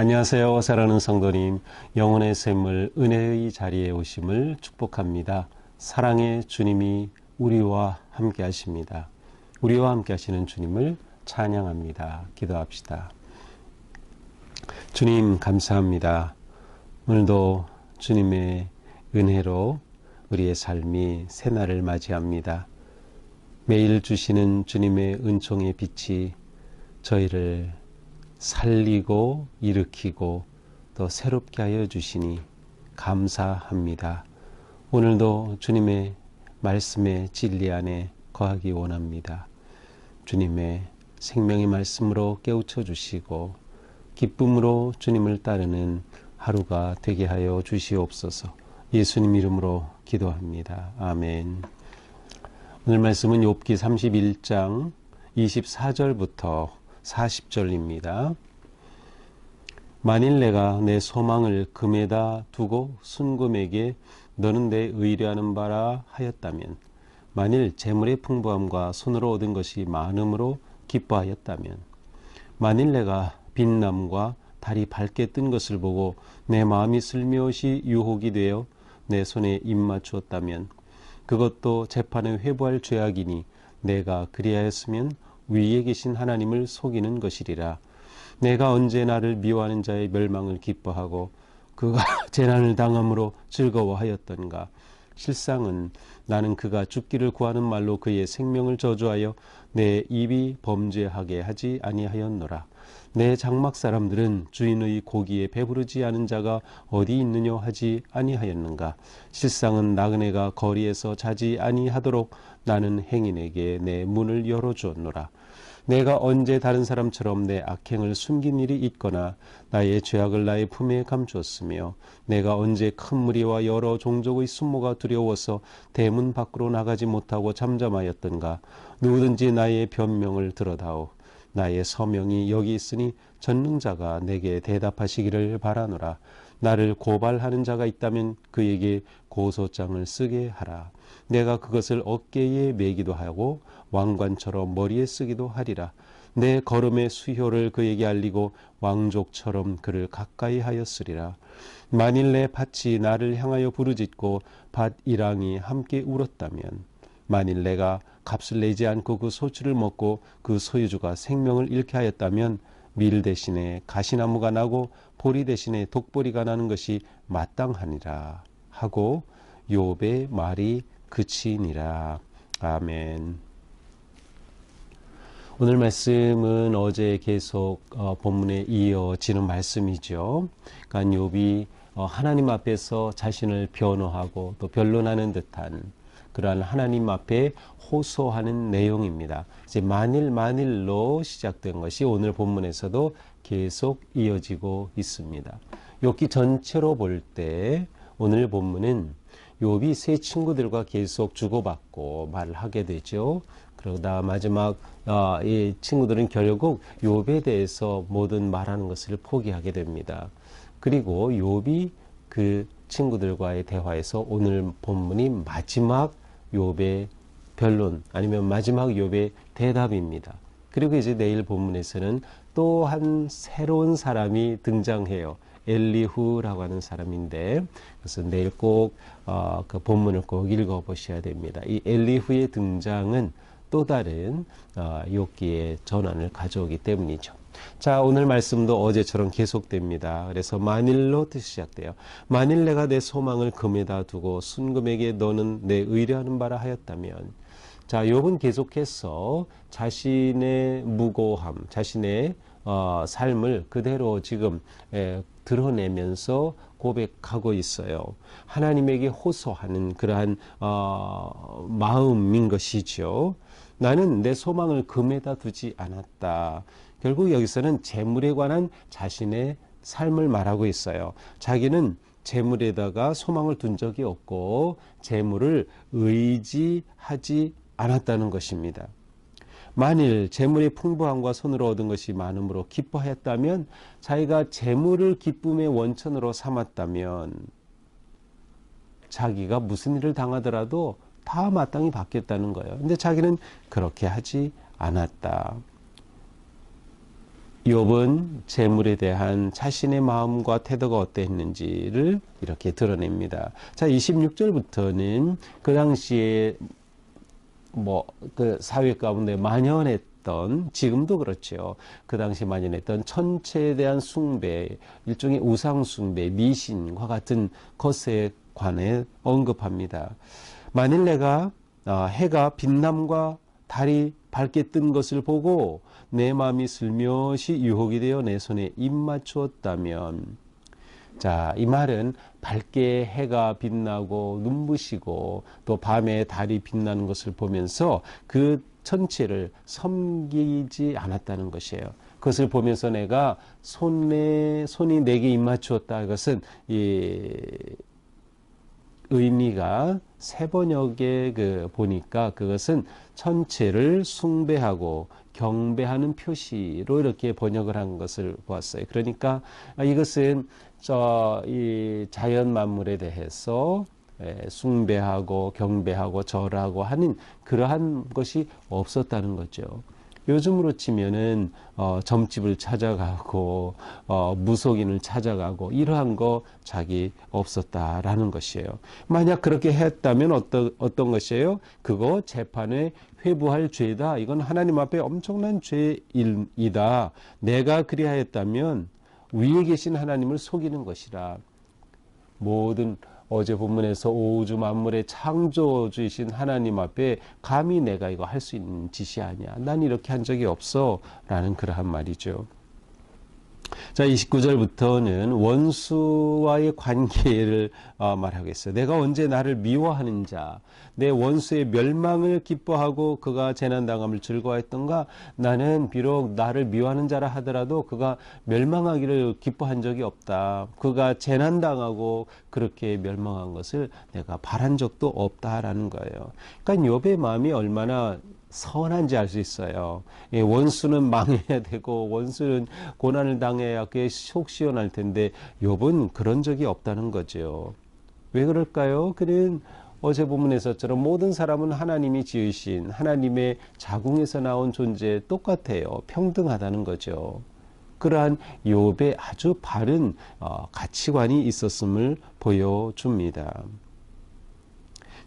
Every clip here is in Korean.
안녕하세요. 사랑하는 성도님, 영혼의 샘물 은혜의 자리에 오심을 축복합니다. 사랑의 주님이 우리와 함께 하십니다. 우리와 함께 하시는 주님을 찬양합니다. 기도합시다. 주님 감사합니다. 오늘도 주님의 은혜로 우리의 삶이 새날을 맞이합니다. 매일 주시는 주님의 은총의 빛이 저희를 살리고 일으키고 또 새롭게 하여 주시니 감사합니다. 오늘도 주님의 말씀의 진리 안에 거하기 원합니다. 주님의 생명의 말씀으로 깨우쳐 주시고 기쁨으로 주님을 따르는 하루가 되게 하여 주시옵소서. 예수님 이름으로 기도합니다. 아멘. 오늘 말씀은 욥기 31장 24절부터 40절입니다. 만일 내가 내 소망을 금에다 두고 순금에게 너는 내 의뢰하는 바라 하였다면 만일 재물의 풍부함과 손으로 얻은 것이 많음으로 기뻐하였다면 만일 내가 빛남과 달이 밝게 뜬 것을 보고 내 마음이 슬며시 유혹이 되어 내 손에 입 맞추었다면 그것도 재판에 회부할 죄악이니 내가 그리하였으면 위에 계신 하나님을 속이는 것이리라. 내가 언제 나를 미워하는 자의 멸망을 기뻐하고 그가 재난을 당함으로 즐거워하였던가. 실상은 나는 그가 죽기를 구하는 말로 그의 생명을 저주하여 내 입이 범죄하게 하지 아니하였노라. 내 장막 사람들은 주인의 고기에 배부르지 않은 자가 어디 있느냐 하지 아니하였는가. 실상은 나그네가 거리에서 자지 아니하도록 나는 행인에게 내 문을 열어주었노라. 내가 언제 다른 사람처럼 내 악행을 숨긴 일이 있거나 나의 죄악을 나의 품에 감추었으며 내가 언제 큰 무리와 여러 종족의 순모가 두려워서 대문 밖으로 나가지 못하고 잠잠하였던가 누구든지 나의 변명을 들어다오. 나의 서명이 여기 있으니 전능자가 내게 대답하시기를 바라노라 나를 고발하는 자가 있다면 그에게 고소장을 쓰게 하라 내가 그것을 어깨에 매기도 하고 왕관처럼 머리에 쓰기도 하리라. 내 걸음의 수효를 그에게 알리고 왕족처럼 그를 가까이 하였으리라. 만일 내 밭이 나를 향하여 부르짖고 밭 이랑이 함께 울었다면 만일 내가 값을 내지 않고 그 소출을 먹고 그 소유주가 생명을 잃게 하였다면 밀 대신에 가시나무가 나고 보리 대신에 독보리가 나는 것이 마땅하니라 하고 욥의 말이 그치니라. 아멘. 오늘 말씀은 어제 계속 어, 본문에 이어지는 말씀이죠. 그러니까 욥이 어, 하나님 앞에서 자신을 변호하고 또 변론하는 듯한 그러한 하나님 앞에 호소하는 내용입니다. 이제 만일 만일로 시작된 것이 오늘 본문에서도 계속 이어지고 있습니다. 욥기 전체로 볼 때 오늘 본문은 욥이 세 친구들과 계속 주고받고 말을 하게 되죠. 그러다 마지막 어, 이 친구들은 결국 욥에 대해서 모든 말하는 것을 포기하게 됩니다. 그리고 욥이 그 친구들과의 대화에서 오늘 본문이 마지막 욥의 변론 아니면 마지막 욥의 대답입니다. 그리고 이제 내일 본문에서는 또 한 새로운 사람이 등장해요. 엘리후라고 하는 사람인데 그래서 내일 꼭그 어, 본문을 꼭 읽어 보셔야 됩니다. 이 엘리후의 등장은 또 다른 어, 욥기의 전환을 가져오기 때문이죠. 자, 오늘 말씀도 어제처럼 계속됩니다. 그래서 만일로 시작돼요. 만일 내가 내 소망을 금에다 두고 순금에게 너는 내 의뢰하는 바라 하였다면 자, 욥은 계속해서 자신의 무고함, 자신의 어, 삶을 그대로 지금 에, 드러내면서 고백하고 있어요. 하나님에게 호소하는 그러한 어, 마음인 것이죠. 나는 내 소망을 금에다 두지 않았다. 결국 여기서는 재물에 관한 자신의 삶을 말하고 있어요. 자기는 재물에다가 소망을 둔 적이 없고 재물을 의지하지 않았다는 것입니다. 만일 재물의 풍부함과 손으로 얻은 것이 많음으로 기뻐하였다면 자기가 재물을 기쁨의 원천으로 삼았다면 자기가 무슨 일을 당하더라도 다 마땅히 받겠다는 거예요. 근데 자기는 그렇게 하지 않았다. 욥은 재물에 대한 자신의 마음과 태도가 어땠는지를 이렇게 드러냅니다. 자, 26절부터는 그 당시에 뭐 그 사회 가운데 만연했던 지금도 그렇죠. 그 당시 만연했던 천체에 대한 숭배, 일종의 우상 숭배, 미신과 같은 것에 관해 언급합니다. 만일 내가 아, 해가 빛남과 달이 밝게 뜬 것을 보고 내 마음이 슬며시 유혹이 되어 내 손에 입 맞추었다면 자, 이 말은 밝게 해가 빛나고 눈부시고 또 밤에 달이 빛나는 것을 보면서 그 천체를 섬기지 않았다는 것이에요. 그것을 보면서 내가 손에 손이 내게 입 맞추었다. 이것은 이 의미가 세 번역에 그 보니까 그것은 천체를 숭배하고 경배하는 표시로 이렇게 번역을 한 것을 보았어요. 그러니까 이것은 저 이 자연 만물에 대해서 예, 숭배하고 경배하고 절하고 하는 그러한 것이 없었다는 거죠. 요즘으로 치면은 어, 점집을 찾아가고 어, 무속인을 찾아가고 이러한 거 자기 없었다라는 것이에요. 만약 그렇게 했다면 어떤 어떤 것이에요? 그거 재판에 회부할 죄다. 이건 하나님 앞에 엄청난 죄이다. 내가 그리하였다면 위에 계신 하나님을 속이는 것이라. 모든 어제 본문에서 오주 만물의 창조주이신 하나님 앞에 감히 내가 이거 할 수 있는 짓이 아니야. 난 이렇게 한 적이 없어. 라는 그러한 말이죠. 자, 29절부터는 원수와의 관계를 어, 말하고 있어요. 내가 언제 나를 미워하는 자, 내 원수의 멸망을 기뻐하고 그가 재난당함을 즐거워했던가? 나는 비록 나를 미워하는 자라 하더라도 그가 멸망하기를 기뻐한 적이 없다. 그가 재난당하고 그렇게 멸망한 것을 내가 바란 적도 없다라는 거예요. 그러니까 욥의 마음이 얼마나 선한지 알 수 있어요. 예, 원수는 망해야 되고 원수는 고난을 당해야 그게 속 시원할 텐데 욥은 그런 적이 없다는 거죠. 왜 그럴까요? 그는 어제 본문에서처럼 모든 사람은 하나님이 지으신 하나님의 자궁에서 나온 존재 똑같아요. 평등하다는 거죠. 그러한 욥의 아주 바른 어, 가치관이 있었음을 보여줍니다.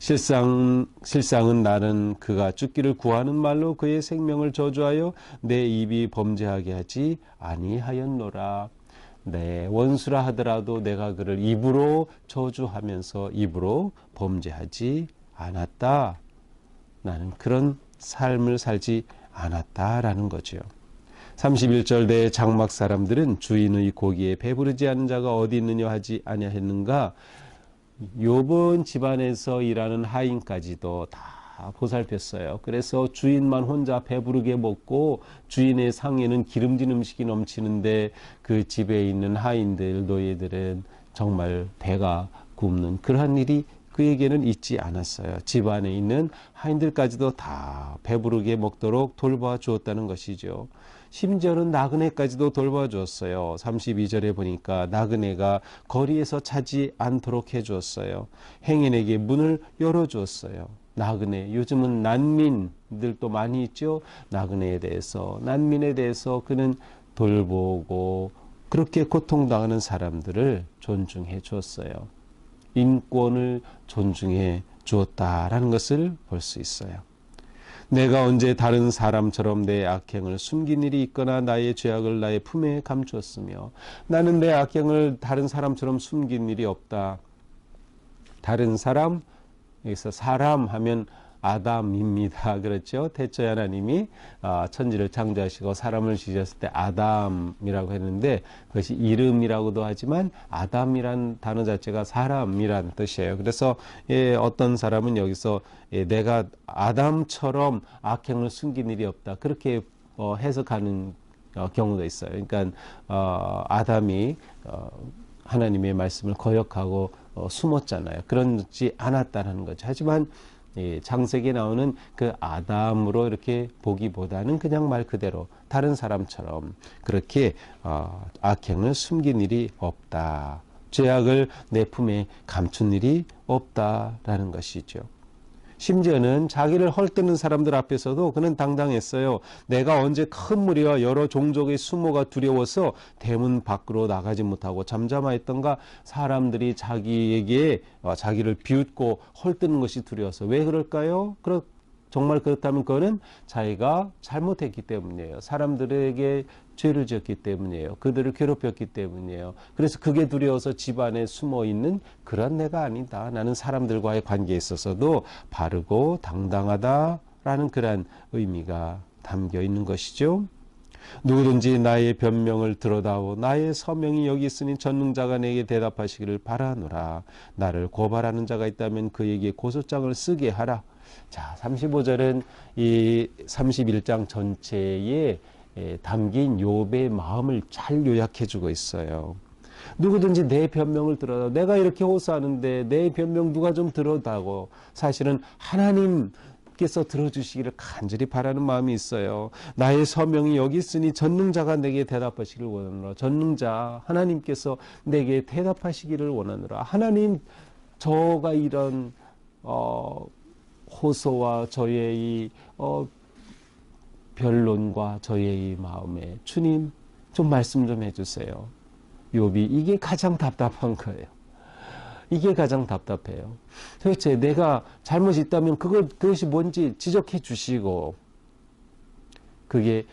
실상, 실상은 나는 그가 죽기를 구하는 말로 그의 생명을 저주하여 내 입이 범죄하게 하지 아니하였노라. 네, 원수라 하더라도 내가 그를 입으로 저주하면서 입으로 범죄하지 않았다. 나는 그런 삶을 살지 않았다라는 거죠. 31절 내 장막 사람들은 주인의 고기에 배부르지 않은 자가 어디 있느냐 하지 아니하였는가 요번 집안에서 일하는 하인까지도 다 보살폈어요. 그래서 주인만 혼자 배부르게 먹고 주인의 상에는 기름진 음식이 넘치는데 그 집에 있는 하인들, 노예들은 정말 배가 굽는 그러한 일이 그에게는 있지 않았어요. 집안에 있는 하인들까지도 다 배부르게 먹도록 돌봐 주었다는 것이죠. 심지어는 나그네까지도 돌봐주었어요. 32절에 보니까 나그네가 거리에서 자지 않도록 해주었어요. 행인에게 문을 열어주었어요. 나그네, 요즘은 난민들도 많이 있죠. 나그네에 대해서, 난민에 대해서 그는 돌보고 그렇게 고통당하는 사람들을 존중해 주었어요. 인권을 존중해 주었다라는 것을 볼 수 있어요. 내가 언제 다른 사람처럼 내 악행을 숨긴 일이 있거나 나의 죄악을 나의 품에 감추었으며 나는 내 악행을 다른 사람처럼 숨긴 일이 없다. 다른 사람 여기서 사람 하면 아담입니다. 그렇죠? 태초에 하나님이 아, 천지를 창조하시고 사람을 지으셨을 때 아담이라고 했는데 그것이 이름이라고도 하지만 아담이란 단어 자체가 사람이란 뜻이에요. 그래서 예, 어떤 사람은 여기서 예, 내가 아담처럼 악행을 숨긴 일이 없다. 그렇게 어, 해석하는 어, 경우도 있어요. 그러니까 어, 아담이 어, 하나님의 말씀을 거역하고 어, 숨었잖아요. 그런지 않았다는 거죠. 하지만 예, 장세기에 나오는 그 아담으로 이렇게 보기보다는 그냥 말 그대로 다른 사람처럼 그렇게 어, 악행을 숨긴 일이 없다. 죄악을 내 품에 감춘 일이 없다라는 것이죠. 심지어는 자기를 헐뜯는 사람들 앞에서도 그는 당당했어요. 내가 언제 큰 무리와 여러 종족의 수모가 두려워서 대문 밖으로 나가지 못하고 잠잠하였던가 사람들이 자기에게 어, 자기를 비웃고 헐뜯는 것이 두려워서 왜 그럴까요? 그렇 정말 그렇다면 그거는 자기가 잘못했기 때문이에요. 사람들에게 죄를 지었기 때문이에요. 그들을 괴롭혔기 때문이에요. 그래서 그게 두려워서 집안에 숨어 있는 그런 내가 아니다. 나는 사람들과의 관계에 있어서도 바르고 당당하다라는 그런 의미가 담겨 있는 것이죠. 누구든지 나의 변명을 들어다오 나의 서명이 여기 있으니 전능자가 내게 대답하시기를 바라노라 나를 고발하는 자가 있다면 그에게 고소장을 쓰게 하라 자 35절은 이 31장 전체에 에, 담긴 욥의 마음을 잘 요약해 주고 있어요 누구든지 내 변명을 들어다 내가 이렇게 호소하는데 내 변명 누가 좀 들어다고 사실은 하나님 께서 들어주시기를 간절히 바라는 마음이 있어요. 나의 서명이 여기 있으니 전능자가 내게 대답하시기를 원하노라. 전능자 하나님께서 내게 대답하시기를 원하노라. 하나님 저가 이런 어, 호소와 저의 이 어, 변론과 저의 이 마음에 주님 좀 말씀 좀 해주세요. 욥이 이게 가장 답답한 거예요. 이게 가장 답답해요. 도대체 내가 잘못이 있다면 그걸, 그것이 뭔지 지적해 주시고, 그게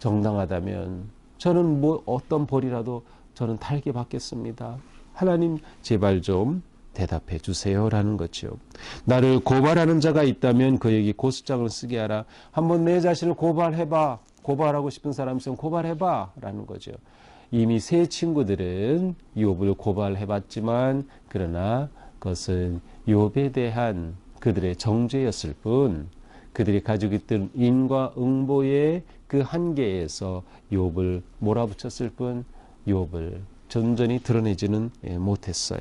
정당하다면 저는 뭐 어떤 벌이라도 저는 달게 받겠습니다. 하나님 제발 좀 대답해 주세요라는 거죠. 나를 고발하는 자가 있다면 그에게 고소장을 쓰게 하라. 한번 내 자신을 고발해봐. 고발하고 싶은 사람 있으면 고발해봐라는 거죠. 이미 세 친구들은 욥을 고발해봤지만 그러나 그것은 욥에 대한 그들의 정죄였을 뿐 그들이 가지고 있던 인과 응보의 그 한계에서 욥을 몰아붙였을 뿐 욥을 전전히 드러내지는 못했어요.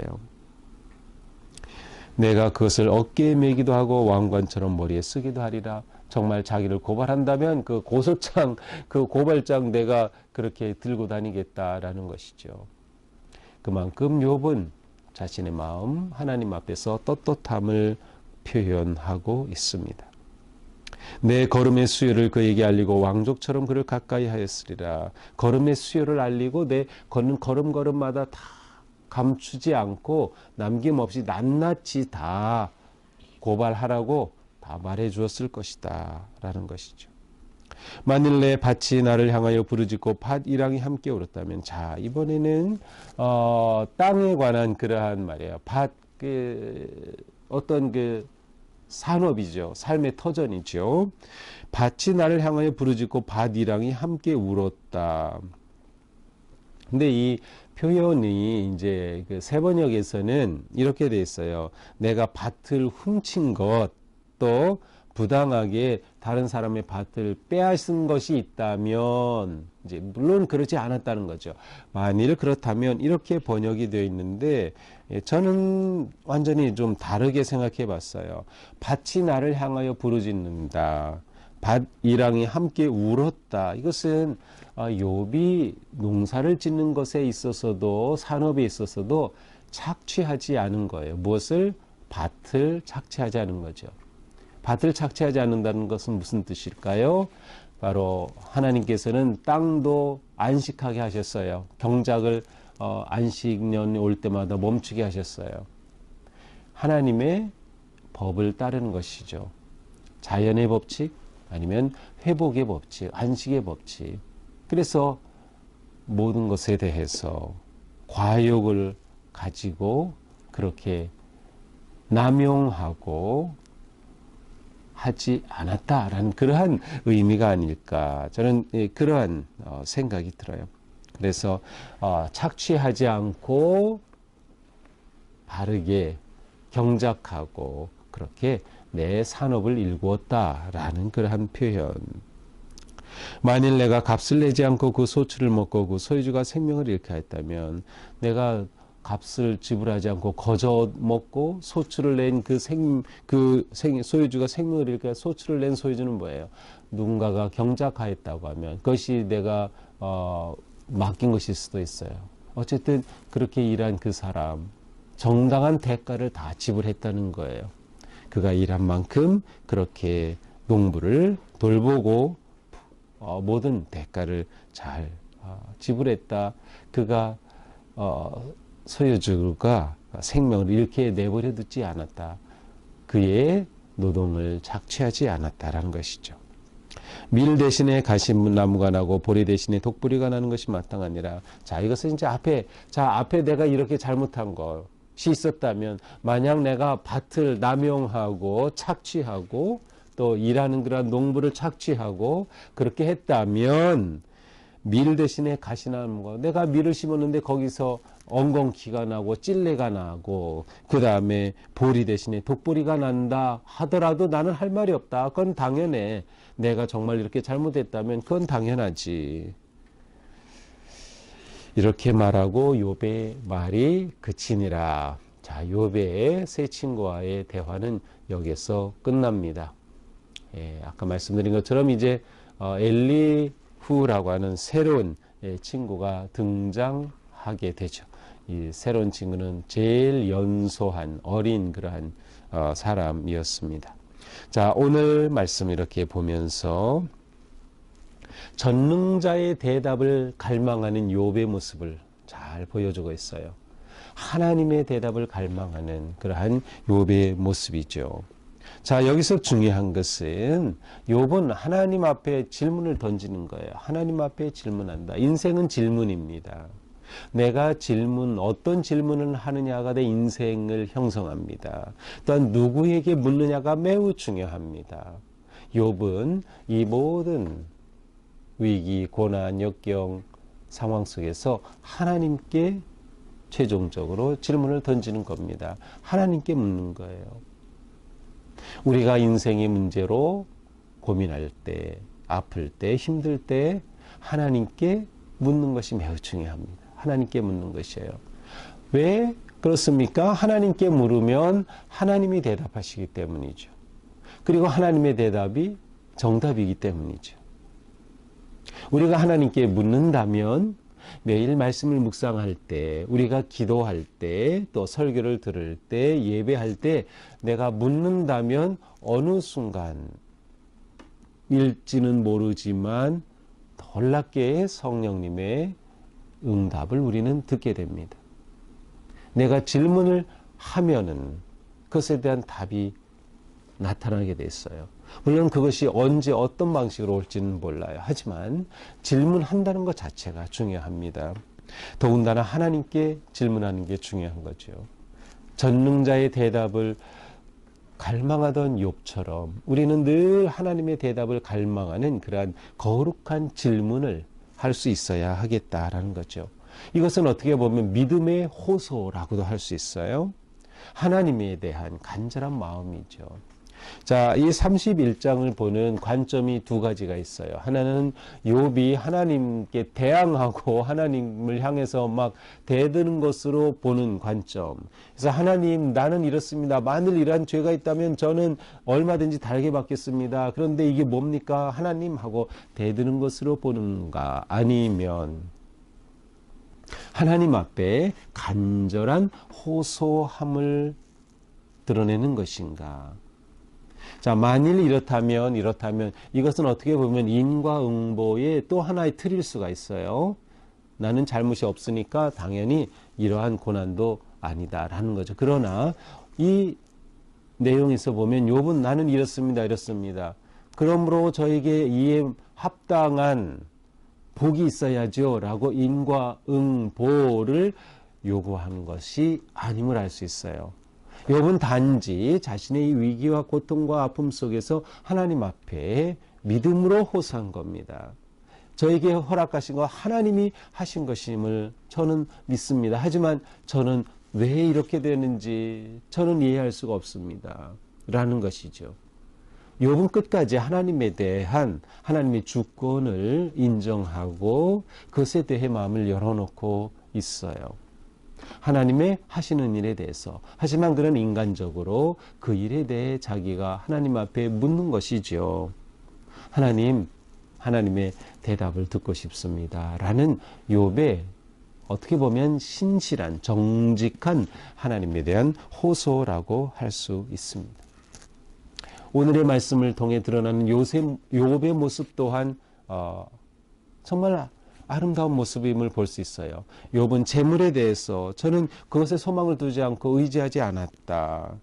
내가 그것을 어깨에 메기도 하고 왕관처럼 머리에 쓰기도 하리라. 정말 자기를 고발한다면 그 고소장, 그 고발장 내가 그렇게 들고 다니겠다라는 것이죠. 그만큼 욥은 자신의 마음 하나님 앞에서 떳떳함을 표현하고 있습니다. 내 걸음의 수요를 그에게 알리고 왕족처럼 그를 가까이 하였으리라. 걸음의 수요를 알리고 내 걷는 걸음걸음마다 다 감추지 않고 남김없이 낱낱이 다 고발하라고 다 말해 주었을 것이다. 라는 것이죠. 만일 내 밭이 나를 향하여 부르짖고 밭 이랑이 함께 울었다면 자 이번에는 어, 땅에 관한 그러한 말이에요. 밭 그, 어떤 그 산업이죠. 삶의 터전이죠. 밭이 나를 향하여 부르짖고 밭 이랑이 함께 울었다. 근데 이 표현이 이제 그 세번역에서는 이렇게 돼 있어요. 내가 밭을 훔친 것, 또 부당하게 다른 사람의 밭을 빼앗은 것이 있다면 이제 물론 그렇지 않았다는 거죠. 만일 그렇다면 이렇게 번역이 되어 있는데 예, 저는 완전히 좀 다르게 생각해 봤어요. 밭이 나를 향하여 부르짖는다. 밭 이랑이 함께 울었다. 이것은 아, 욥이 농사를 짓는 것에 있어서도 산업에 있어서도 착취하지 않은 거예요. 무엇을 밭을 착취하지 않은 거죠. 밭을 착취하지 않는다는 것은 무슨 뜻일까요? 바로 하나님께서는 땅도 안식하게 하셨어요. 경작을 어, 안식년이 올 때마다 멈추게 하셨어요. 하나님의 법을 따르는 것이죠. 자연의 법칙 아니면 회복의 법칙, 안식의 법칙. 그래서 모든 것에 대해서 과욕을 가지고 그렇게 남용하고 하지 않았다라는 그러한 의미가 아닐까 저는 예, 그러한 어, 생각이 들어요. 그래서 어, 착취하지 않고 바르게 경작하고 그렇게 내 산업을 일구었다라는 그러한 표현. 만일 내가 값을 내지 않고 그 소출을 먹고 그 소유주가 생명을 잃게 했다면 내가 값을 지불하지 않고 거저 먹고 소출을 낸 그 생, 그 생, 소유주가 생명을 잃게 소출을 낸 소유주는 뭐예요? 누군가가 경작하였다고 하면 그것이 내가, 어, 맡긴 것일 수도 있어요. 어쨌든 그렇게 일한 그 사람, 정당한 대가를 다 지불했다는 거예요. 그가 일한 만큼 그렇게 농부를 돌보고 어, 모든 대가를 잘 어, 지불했다. 그가 어, 소유주가 생명을 잃게 내버려 두지 않았다. 그의 노동을 착취하지 않았다라는 것이죠. 밀 대신에 가시나무가 나고 보리 대신에 독보리가 나는 것이 마땅하니라. 자, 이것은 이제 앞에, 자, 앞에 내가 이렇게 잘못한 것이 있었다면, 만약 내가 밭을 남용하고 착취하고 또 일하는 그런 농부를 착취하고 그렇게 했다면, 밀 대신에 가시나무가 내가 밀을 심었는데 거기서 엉겅퀴가 나고 찔레가 나고 그 다음에 보리 대신에 독보리가 난다 하더라도 나는 할 말이 없다. 그건 당연해. 내가 정말 이렇게 잘못했다면 그건 당연하지. 이렇게 말하고 요배 말이 그치니라. 자, 요배의 세 친구와의 대화는 여기서 끝납니다. 예, 아까 말씀드린 것처럼 이제 어, 엘리후라고 하는 새로운 예, 친구가 등장하게 되죠. 이 새로운 친구는 제일 연소한 어린 그러한 어, 사람이었습니다. 자, 오늘 말씀 이렇게 보면서 전능자의 대답을 갈망하는 욥의 모습을 잘 보여주고 있어요. 하나님의 대답을 갈망하는 그러한 욥의 모습이죠. 자, 여기서 중요한 것은 욥은 하나님 앞에 질문을 던지는 거예요. 하나님 앞에 질문한다. 인생은 질문입니다. 내가 질문, 어떤 질문을 하느냐가 내 인생을 형성합니다. 또한 누구에게 묻느냐가 매우 중요합니다. 욥은 이 모든 위기, 고난, 역경 상황 속에서 하나님께 최종적으로 질문을 던지는 겁니다. 하나님께 묻는 거예요. 우리가 인생의 문제로 고민할 때, 아플 때, 힘들 때 하나님께 묻는 것이 매우 중요합니다. 하나님께 묻는 것이에요. 왜 그렇습니까? 하나님께 물으면 하나님이 대답하시기 때문이죠. 그리고 하나님의 대답이 정답이기 때문이죠. 우리가 하나님께 묻는다면 매일 말씀을 묵상할 때, 우리가 기도할 때, 또 설교를 들을 때, 예배할 때, 내가 묻는다면 어느 순간, 일지는 모르지만, 놀랍게 성령님의 응답을 우리는 듣게 됩니다. 내가 질문을 하면은 그것에 대한 답이 나타나게 됐어요. 물론 그것이 언제 어떤 방식으로 올지는 몰라요. 하지만 질문한다는 것 자체가 중요합니다. 더군다나 하나님께 질문하는 게 중요한 거죠. 전능자의 대답을 갈망하던 욥처럼 우리는 늘 하나님의 대답을 갈망하는 그러한 거룩한 질문을 할 수 있어야 하겠다라는 거죠. 이것은 어떻게 보면 믿음의 호소라고도 할 수 있어요. 하나님에 대한 간절한 마음이죠. 자, 이 31장을 보는 관점이 두 가지가 있어요. 하나는 욥이 하나님께 대항하고 하나님을 향해서 막 대드는 것으로 보는 관점. 그래서 하나님, 나는 이렇습니다. 만일 이러한 죄가 있다면 저는 얼마든지 달게 받겠습니다. 그런데 이게 뭡니까? 하나님 하고 대드는 것으로 보는가? 아니면 하나님 앞에 간절한 호소함을 드러내는 것인가? 자, 만일 이렇다면, 이렇다면, 이것은 어떻게 보면 인과응보의 또 하나의 틀일 수가 있어요. 나는 잘못이 없으니까 당연히 이러한 고난도 아니다라는 거죠. 그러나 이 내용에서 보면 욥은 나는 이렇습니다. 이렇습니다. 그러므로 저에게 이에 합당한 복이 있어야죠. 라고 인과응보를 요구하는 것이 아님을 알 수 있어요. 욥은 단지 자신의 위기와 고통과 아픔 속에서 하나님 앞에 믿음으로 호소한 겁니다. 저에게 허락하신 거 하나님이 하신 것임을 저는 믿습니다. 하지만 저는 왜 이렇게 되는지 저는 이해할 수가 없습니다. 라는 것이죠. 욥은 끝까지 하나님에 대한 하나님의 주권을 인정하고 그것에 대해 마음을 열어놓고 있어요. 하나님의 하시는 일에 대해서. 하지만 그런 인간적으로 그 일에 대해 자기가 하나님 앞에 묻는 것이죠. 하나님, 하나님의 대답을 듣고 싶습니다. 라는 욥의 어떻게 보면 신실한, 정직한 하나님에 대한 호소라고 할 수 있습니다. 오늘의 말씀을 통해 드러나는 요셉, 요업의 모습 또한 어, 정말 아름다운 모습임을 볼 수 있어요. 욥은 재물에 대해서 저는 그것에 소망을 두지 않고 의지하지 않았다.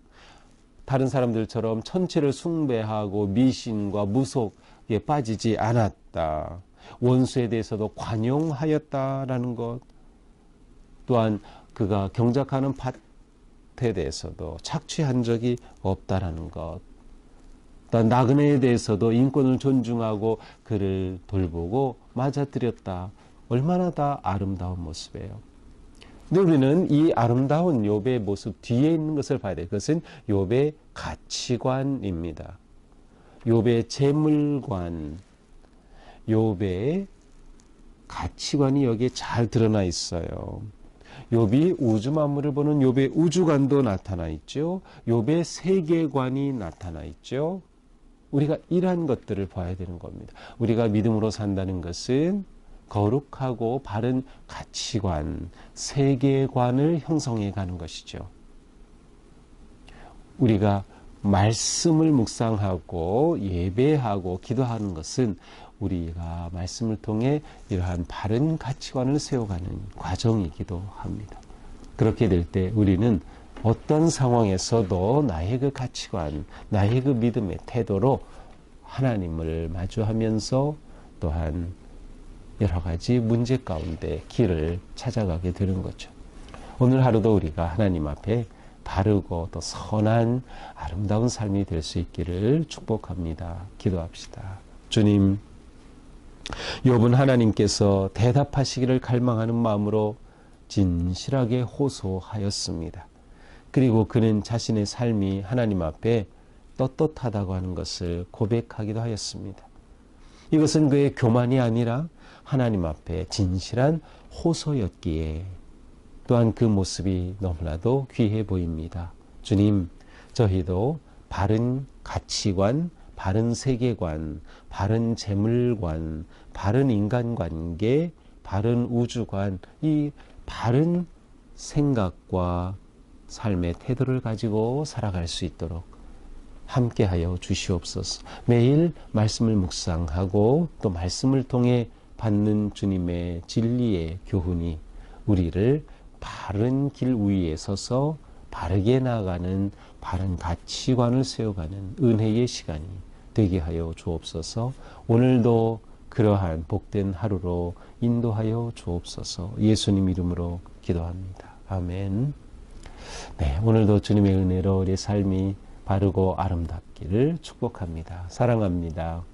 다른 사람들처럼 천체를 숭배하고 미신과 무속에 빠지지 않았다. 원수에 대해서도 관용하였다라는 것. 또한 그가 경작하는 밭에 대해서도 착취한 적이 없다라는 것. 또한 나그네에 대해서도 인권을 존중하고 그를 돌보고 맞아들였다. 얼마나 다 아름다운 모습이에요. 근데 우리는 이 아름다운 욥의 모습 뒤에 있는 것을 봐야 돼요. 그것은 욥의 가치관입니다. 욥의 재물관, 욥의 가치관이 여기에 잘 드러나 있어요. 욥이 우주 만물을 보는 욥의 우주관도 나타나 있죠. 욥의 세계관이 나타나 있죠. 우리가 이러한 것들을 봐야 되는 겁니다. 우리가 믿음으로 산다는 것은 거룩하고 바른 가치관, 세계관을 형성해 가는 것이죠. 우리가 말씀을 묵상하고 예배하고 기도하는 것은 우리가 말씀을 통해 이러한 바른 가치관을 세워가는 과정이기도 합니다. 그렇게 될 때 우리는 어떤 상황에서도 나의 그 가치관, 나의 그 믿음의 태도로 하나님을 마주하면서 또한 여러 가지 문제 가운데 길을 찾아가게 되는 거죠. 오늘 하루도 우리가 하나님 앞에 바르고 또 선한 아름다운 삶이 될 수 있기를 축복합니다. 기도합시다. 주님, 욥은 하나님께서 대답하시기를 갈망하는 마음으로 진실하게 호소하였습니다. 그리고 그는 자신의 삶이 하나님 앞에 떳떳하다고 하는 것을 고백하기도 하였습니다. 이것은 그의 교만이 아니라 하나님 앞에 진실한 호소였기에 또한 그 모습이 너무나도 귀해 보입니다. 주님, 저희도 바른 가치관, 바른 세계관, 바른 재물관, 바른 인간관계, 바른 우주관, 이 바른 생각과 삶의 태도를 가지고 살아갈 수 있도록 함께하여 주시옵소서. 매일 말씀을 묵상하고 또 말씀을 통해 받는 주님의 진리의 교훈이 우리를 바른 길 위에 서서 바르게 나가는 바른 가치관을 세워가는 은혜의 시간이 되게 하여 주옵소서. 오늘도 그러한 복된 하루로 인도하여 주옵소서. 예수님 이름으로 기도합니다. 아멘. 네, 오늘도 주님의 은혜로 우리 삶이 바르고 아름답기를 축복합니다. 사랑합니다.